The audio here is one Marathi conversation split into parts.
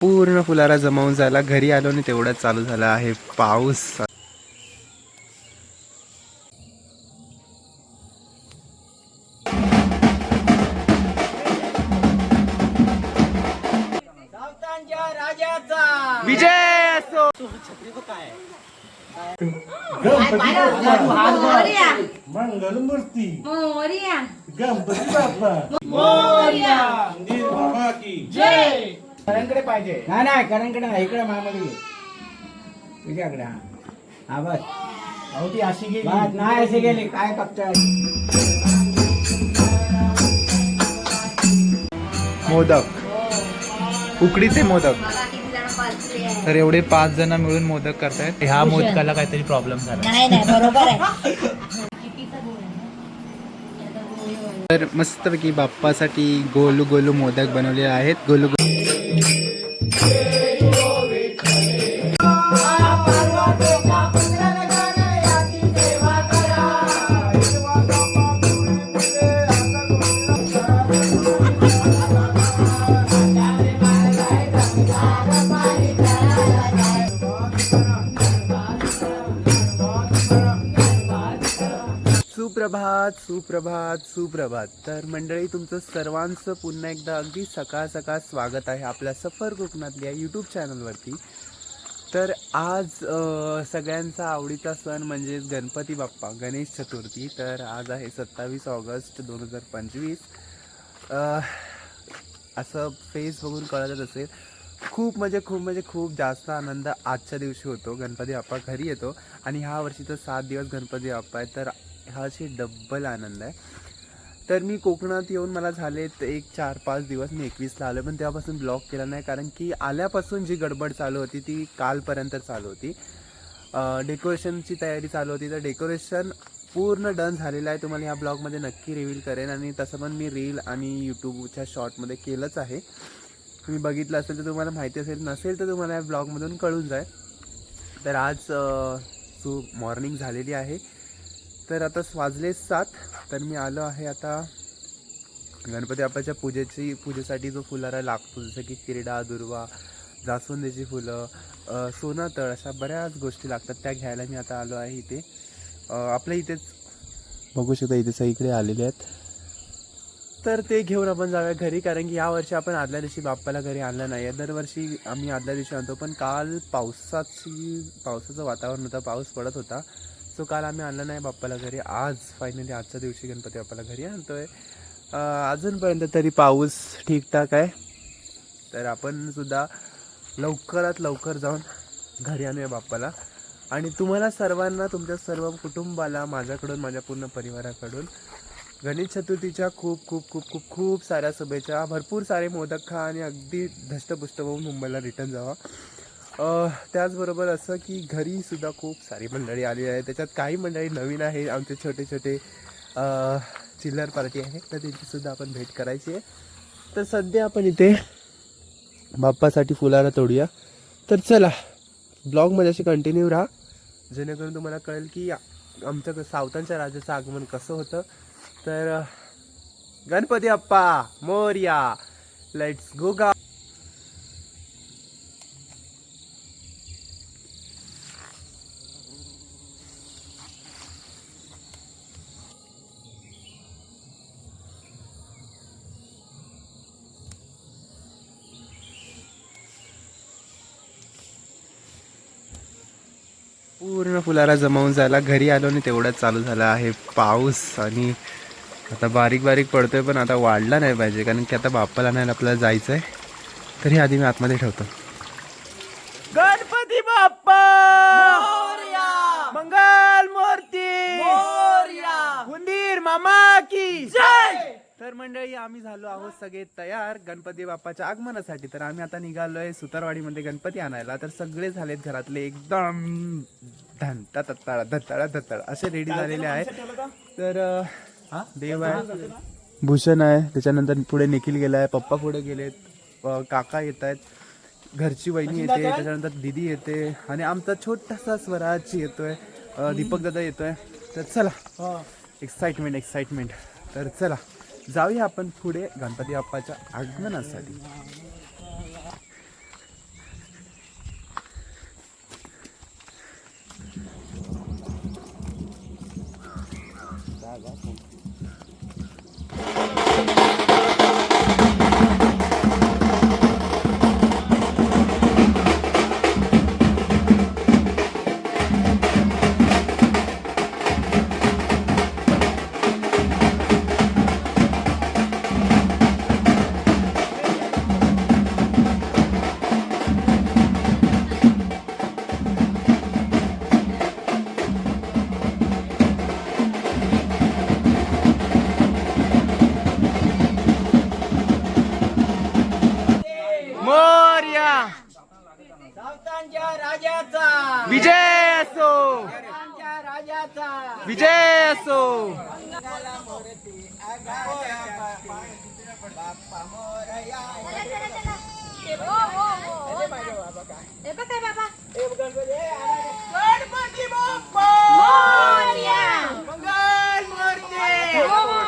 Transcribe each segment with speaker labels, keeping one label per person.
Speaker 1: पूर्ण फुलारा जमावून झाला. घरी आलो आणि तेवढाच चालू झाला आहे पाऊस. विजय असो.
Speaker 2: मोरया.
Speaker 3: गणपती बाप्पा.
Speaker 4: पाहिजे. नाही नाही करणकडे नाही इकडे घे. तुझ्याकडे हा. हा बस. अहो ती अशी गेली. नाही अशी गेली. काय बघतोय
Speaker 1: मोदक. उकडीचे मोदक. तर एवढे पाच जण मिळून मोदक करतायत. ह्या मोदकाला काहीतरी प्रॉब्लेम झाला.
Speaker 2: नाही नाही बरोबर आहे. कितीचा गोळ आहे ना? याचा गोळी होईल.
Speaker 1: तर मस्तपैकी बाप्पासाठी गोलू गोलू मोदक बनवलेले आहेत. गोलू गोलू Yeah. सुप्रभात सुप्रभात सुप्रभात. तर मंडळी तुमचं सर्वांचं पुन्हा एकदा अगदी सकाळ सकाळ स्वागत आहे आपल्या सफर कोकणातल्या यूट्यूब चॅनलवरती तर आज सगळ्यांचा आवडीचा सण म्हणजेच गणपती बाप्पा गणेश चतुर्थी. तर आज आहे सत्तावीस ऑगस्ट दोन हजार पंचवीस. असं फेस बघून कळतच असेल. खूप म्हणजे खूप म्हणजे खूप जास्त आनंद आजच्या दिवशी होतो. गणपती बाप्पा घरी येतो आणि ह्या तर सात दिवस गणपती बाप्पा आहे. तर हा अशी डब्बल आनंद आहे. तर मी कोकणात येऊन मला झालेत एक चार पाच दिवस मी एकवीसला आलो पण तेव्हापासून ब्लॉक केला नाही कारण की आल्यापासून जी गडबड चालू होती ती कालपर्यंत चालू होती. डेकोरेशनची तयारी चालू होती तर डेकोरेशन पूर्ण डन झालेलं आहे तुम्हाला ह्या ब्लॉगमध्ये नक्की रिव्हील करेन आणि तसं पण मी रील आणि यूट्यूबच्या शॉर्टमध्ये केलंच आहे. तुम्ही बघितलं असेल तर तुम्हाला माहिती असेल नसेल तर तुम्हाला या ब्लॉगमधून कळून जाईल. तर आज सु मॉर्निंग झालेली आहे. तर आता वाजले सात तर मी आलो आहे आता गणपती बाप्पाच्या पूजेची पूजेसाठी जो फुलारा लागतो जसं की किरडा दुर्वा जास्वंदीची फुलं अ, सोनातळ अशा बऱ्याच गोष्टी लागतात त्या घ्यायला मी आता आलो आहे इथे. आपल्या इथेच बघू शकता इथे सगळीकडे आलेले आहेत. तर ते घेऊन आपण जाऊया घरी कारण की यावर्षी आपण आदल्या दिवशी बाप्पाला घरी आणलं नाही आहे. दरवर्षी आम्ही आदल्या दिवशी आणतो पण काल पावसाची पावसाचं वातावरण होतं पाऊस पडत होता. सो काल आम्ही आणलं नाही बाप्पाला घरी. आज फायनली आजच्या दिवशी गणपती बाप्पाला घरी आणतोय. अजूनपर्यंत तरी पाऊस ठीकठाक आहे. तर आपण सुद्धा लवकरात लवकर जाऊन घरी आणूया बाप्पाला. आणि तुम्हाला सर्वांना तुमच्या सर्व कुटुंबाला माझ्याकडून माझ्या पूर्ण परिवाराकडून गणेश चतुर्थीच्या खूप खूप खूप खूप खूप साऱ्या शुभेच्छा. भरपूर सारे मोदक खा आणि अगदी धष्टपुष्ट होऊन मुंबईला रिटर्न जावा. त्याचबरोबर असं की घरी सुद्धा खूप सारी मंडळी आली आहे त्याच्यात काही मंडळी नवीन आहे आमचे छोटे छोटे चिल्लर पार्टी आहे. तर त्यांची सुद्धा आपण भेट करायची आहे. तर सध्या आपण इथे बाप्पासाठी फुलाला तोडूया. तर चला ब्लॉगमध्ये अशी कंटिन्यू राहा. जेणेकरून तुम्हाला कळेल की आमच्या सावतांच्या राजाचं आगमन कसं होतं. तर गणपती अप्पा मोर्या लेट्स गो गा फुलाला जमावून झाला घरी आलो आणि तेवढाच चालू झाला आहे पाऊस आणि आता बारीक बारीक पडतोय पण आता वाढला नाही पाहिजे कारण की आता बाप्पाला नाही आपल्याला जायचं आहे तरी आधी मी आतमध्ये ठेवतो गणपती बाप्पा मंगल मूर्ती उंदीर मामा की तर मंडळी आम्ही झालो आहोत सगळे तयार गणपती बाप्पाच्या आगमनासाठी. तर आम्ही आता निघालोय सुतारवाडीमध्ये गणपती आणायला. तर सगळे झालेत घरातले एकदम धनता तत्ताळा धत्ताळा धत्ताळा असे रेडी झालेले आहेत. तर अं, देव आहे. भूषण आहे. त्याच्यानंतर पुढे निखिल गेलाय. पप्पा पुढे गेलेत. काका येत आहेत घरची वहिनी येते. त्याच्यानंतर दिदी येते. आणि आमचा छोटासा स्वराज येतोय. दीपक दादा येतोय. तर चला. एक्साइटमेंट एक्साइटमेंट तर चला. जाऊया आपण पुढे गणपती बाप्पाच्या आगमनासाठी.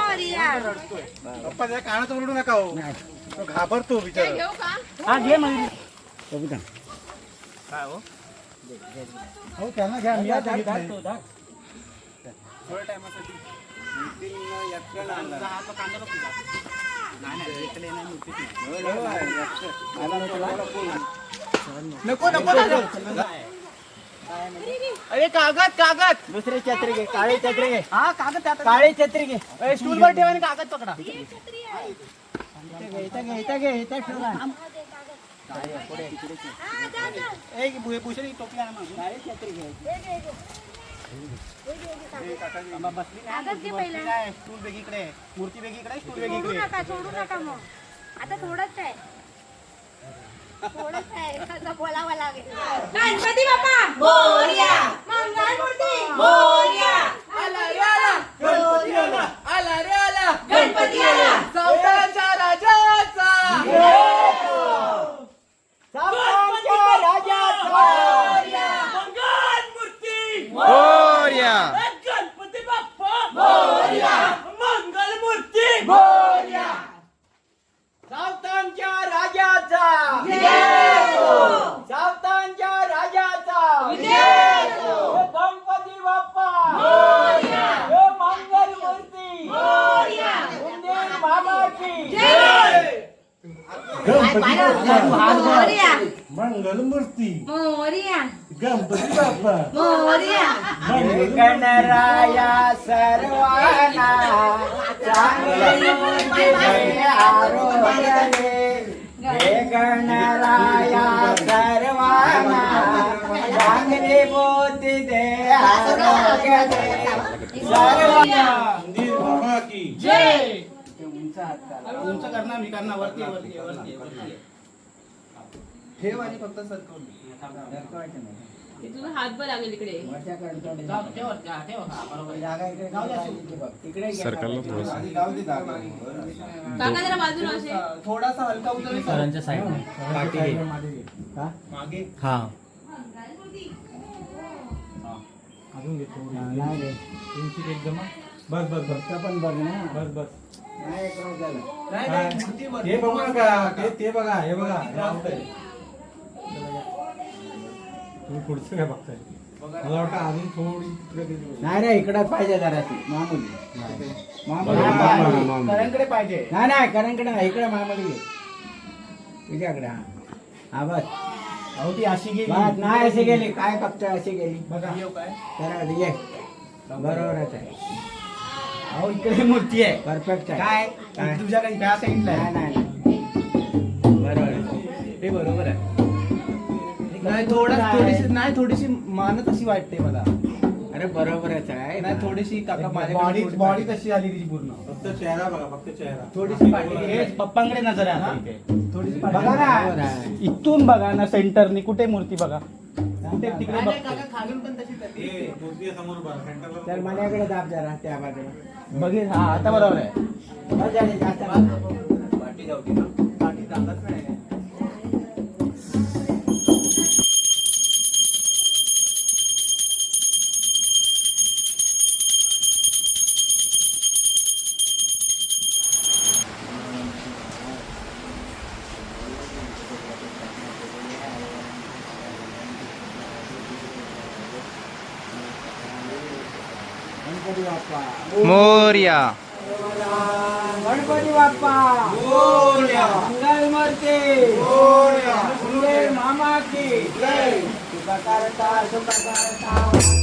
Speaker 3: पप्पा त्या कानात ओरडू नका हो. तो घाबरतो बिचारा.
Speaker 2: घेऊ का?
Speaker 4: हा घे मग. बघू
Speaker 3: काय हो? हो त्यांना घ्या मी आता घेत नाही.
Speaker 1: थोड्या टायमासाठी. नको नको अरे कागद कागद.
Speaker 4: दुसरे छत्री घे काळे छत्री घे. हा कागद काळे छत्री घे.
Speaker 1: स्टूल वर ठेवा आणि कागद पकडा.
Speaker 4: इथं घे इथं घे इथं घे. इथं ठेव. ना. ए, भु- भूषण ही टोपी आणा मग. काळे छत्री घे आम्हा बसली नाही.
Speaker 2: कागद घे पहिला.
Speaker 4: काय, स्टूल वेगळीकडे. मूर्ती वेगळीकडे स्टूल
Speaker 2: सोडू
Speaker 4: वेगळीकडे.
Speaker 2: नका सोडू नका मग. आता थोडंच आहे. बोलावं लागेल गणपती बाप्पा मोरया मंगलमूर्ती मोरया आला. रे आला
Speaker 1: गणपती आला. आला रे आला
Speaker 2: गणपती आला.
Speaker 1: सावताराच्या राजाचा
Speaker 4: सावकाराच्या राजाचा.
Speaker 1: मोरया
Speaker 4: सावतांच्या राजाचा सावतांच्या राजाचा हे गणपती बाप्पा हे मंगल मूर्ती उंदीर मामाची
Speaker 3: गणपती बाप्पा
Speaker 2: मोरया
Speaker 3: मंगल मूर्ती
Speaker 2: मोरया
Speaker 3: गणपती बाप्पा
Speaker 2: मोरया
Speaker 4: हे गणराया सर्वांना चांगले मूर्ती दे आरोग्य दे. हे गणराया सर्वांना चांगली दे सर्वांना
Speaker 3: की
Speaker 2: जय.
Speaker 4: उंच करणार मी करणार वरती वरती वरती
Speaker 1: ठेव आणि फक्त सरकवून
Speaker 2: तुझा हात बरं लागेल इकडे काका जरा बाजूला असे.
Speaker 1: थोडासा हलका उचल
Speaker 4: मागे
Speaker 1: हा?
Speaker 3: अजून घेतो
Speaker 4: नाही रे.
Speaker 3: तुमची एकदम बस बस बस.
Speaker 4: पण बघ ना.
Speaker 3: बस बस.
Speaker 4: नाही
Speaker 3: हे. बघू नका. ते ते बघा हे बघा. तुम्ही पुढचं काय बघताय. मला वाटतं अजून थोडी तिकडे.
Speaker 4: नाही रे इकडे पाहिजे जरा ती मामुली मामुली.
Speaker 3: बरोबर,
Speaker 4: हा, हा. पाहिजे. नाही नाही करणकडे नाही इकडे मामुली घे तुझ्याकडे हा. हा बस.
Speaker 3: अहो ती अशी गेली.
Speaker 4: बस नाही अशी गेली. काय फक्त अशी गेली?
Speaker 3: बघा.
Speaker 4: तर ये. बरोबरच आहे.
Speaker 3: अहो इकडे मूर्ती आहे.
Speaker 4: परफेक्ट आहे.
Speaker 3: काय?
Speaker 4: काय?
Speaker 3: तुझ्याकडे ह्या साईडला
Speaker 4: नाही. नाही नाही. बरोबर आहे.
Speaker 1: हे बरोबर आहे. नाही थोडा थोडीशी नाही थोडीशी मानत अशी वाटते मला.
Speaker 4: अरे बरोबरच आहे
Speaker 1: नाही थोडीशी काका
Speaker 3: बॉडी
Speaker 1: माझ्या
Speaker 3: बॉडी तशी आली तिची पूर्ण? फक्त चेहरा बघा फक्त चेहरा.
Speaker 1: थोडीशी पाठी
Speaker 3: हे पप्पांकडे नजर आहे आता इथे.
Speaker 1: थोडीशी
Speaker 3: बघा
Speaker 4: बरोबर
Speaker 3: ना
Speaker 4: आहे.
Speaker 3: इथून बघा ना सेंटरनी कुठे मूर्ती बघा. कुठे तिकडे
Speaker 4: दाब जरा त्या बाजूला.
Speaker 3: बघे हा आता बरोबर आहे.
Speaker 4: बस झाली, जास्त नाही.
Speaker 1: पाठी जाऊ दे ना. पाठी जागाच नाही.
Speaker 4: बाप्पा
Speaker 1: मोर्या
Speaker 4: गणपती बाप्पा मंगल मूर्ती सुंदर मामा की सुख करता सुख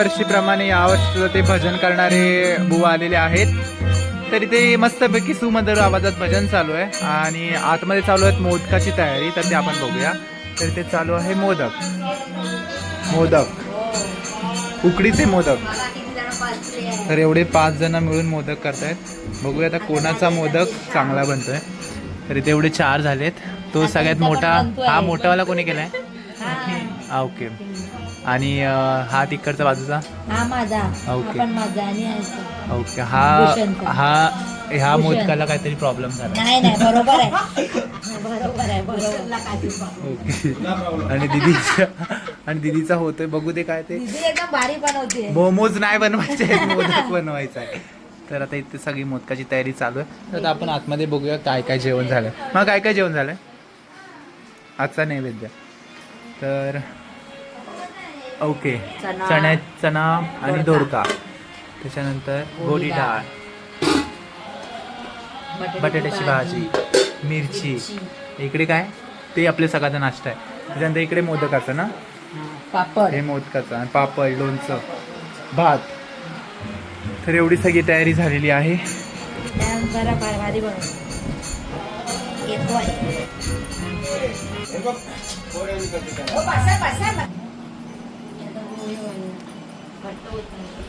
Speaker 1: दरवर्षीप्रमाणे यावर्षी सुद्धा ते भजन करणारे बुवा आलेले आहेत. तर इथे मस्तपैकी सुमधुर आवाजात भजन चालू आहे. आणि आतमध्ये चालू आहेत मोदकाची तयारी तर ते आपण बघूया. तर इथे चालू आहे मोदक. मोदक. उकडीचे मोदक. तर एवढे पाच जण मिळून मोदक करतायत. बघूया आता कोणाचा मोदक चांगला बनतोय. तर इथे एवढे चार झालेत. तो सगळ्यात मोठा हा मोठावाला कोणी केलाय? ओके. आणि हा तिकडचा बाजूचा?
Speaker 2: हा माझा.
Speaker 1: ओके.
Speaker 2: पण माझा आणि ह्याचा.
Speaker 1: ओके. हा
Speaker 2: भूषणचा.
Speaker 1: हा ह्या
Speaker 2: भूषण.
Speaker 1: मोदकाला काहीतरी प्रॉब्लेम झाला.
Speaker 2: नाही नाही बरोबर आहे. बरोबर आहे बरोबर
Speaker 1: ओके. आणि दिदीचा आणि दिदीचा होतोय. बघू दे काय ते.
Speaker 2: दीदी एकदम भारी बनवते.
Speaker 1: मोमोज नाही बनवायचे. आहेत, मोदक बनवायचा आहे. तर आता इथे सगळी मोदकाची तयारी चालू आहे. तर आता आपण आतमध्ये बघूया काय काय जेवण झालं मग काय काय जेवण झालंय? आजचा नैवेद्य. तर ओके.
Speaker 2: चणा.
Speaker 1: चण्या चणा आणि दोडका. त्याच्यानंतर गोडी डाळ. बटाट्याची भाजी मिरची. इकडे काय? ते आपले सगळ्याचा नाश्ता आहे. त्याच्यानंतर इकडे मोदकाचं ना?
Speaker 2: पापड.
Speaker 1: हे मोदकाचं आणि पापड लोणचं भात. तर एवढी सगळी तयारी झालेली आहे.
Speaker 2: त्यानंतर भा- येतोय. घट्ट होत नाही.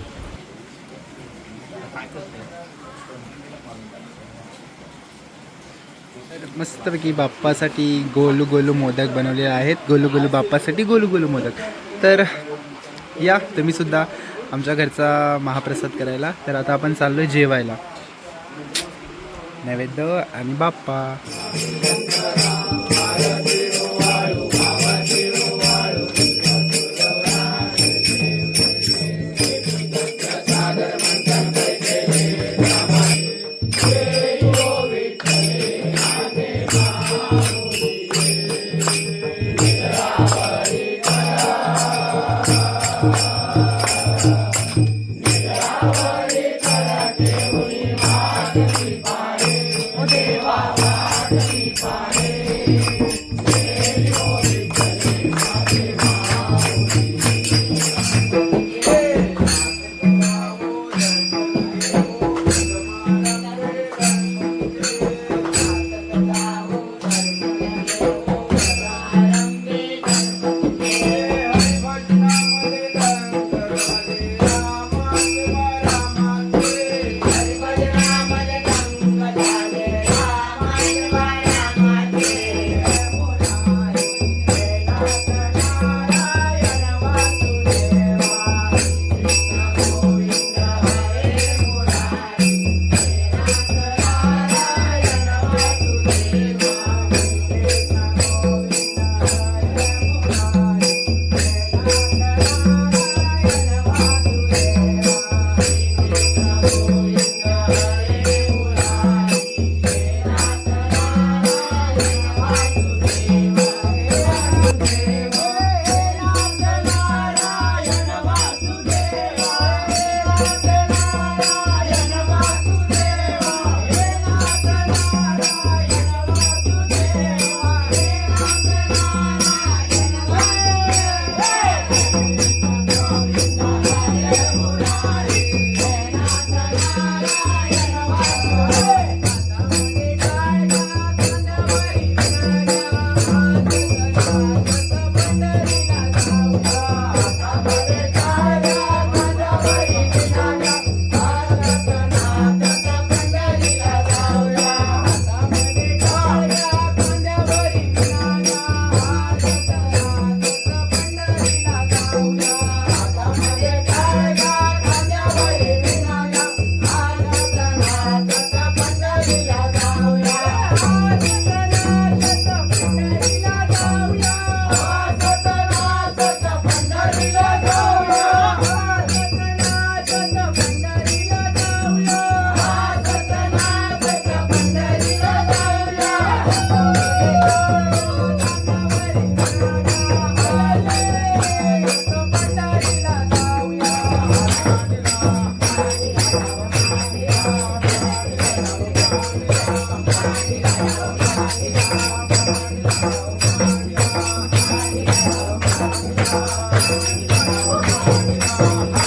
Speaker 1: मस्तपैकी बाप्पासाठी गोलू गोलू मोदक बनवलेले आहेत. गोलू गोलू बाप्पासाठी गोलू गोलू मोदक. तर या तुम्ही सुद्धा आमच्या घरचा महाप्रसाद करायला. तर आता आपण चाललोय जेवायला. नैवेद्य आणि बाप्पा.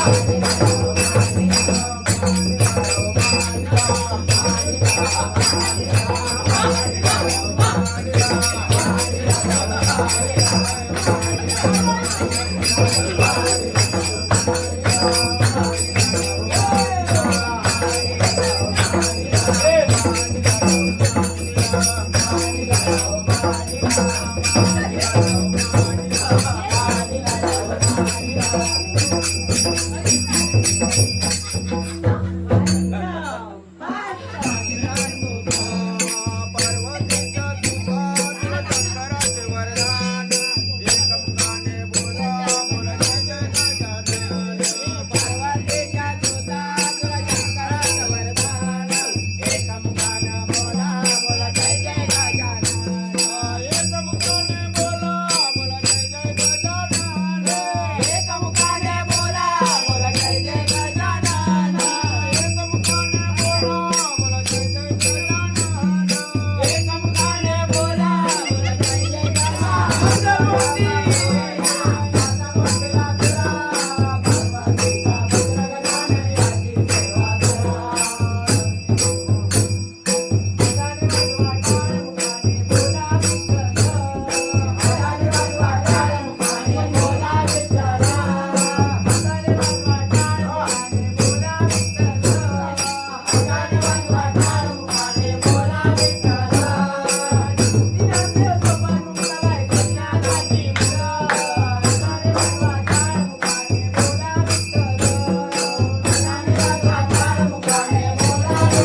Speaker 2: Thank
Speaker 4: you.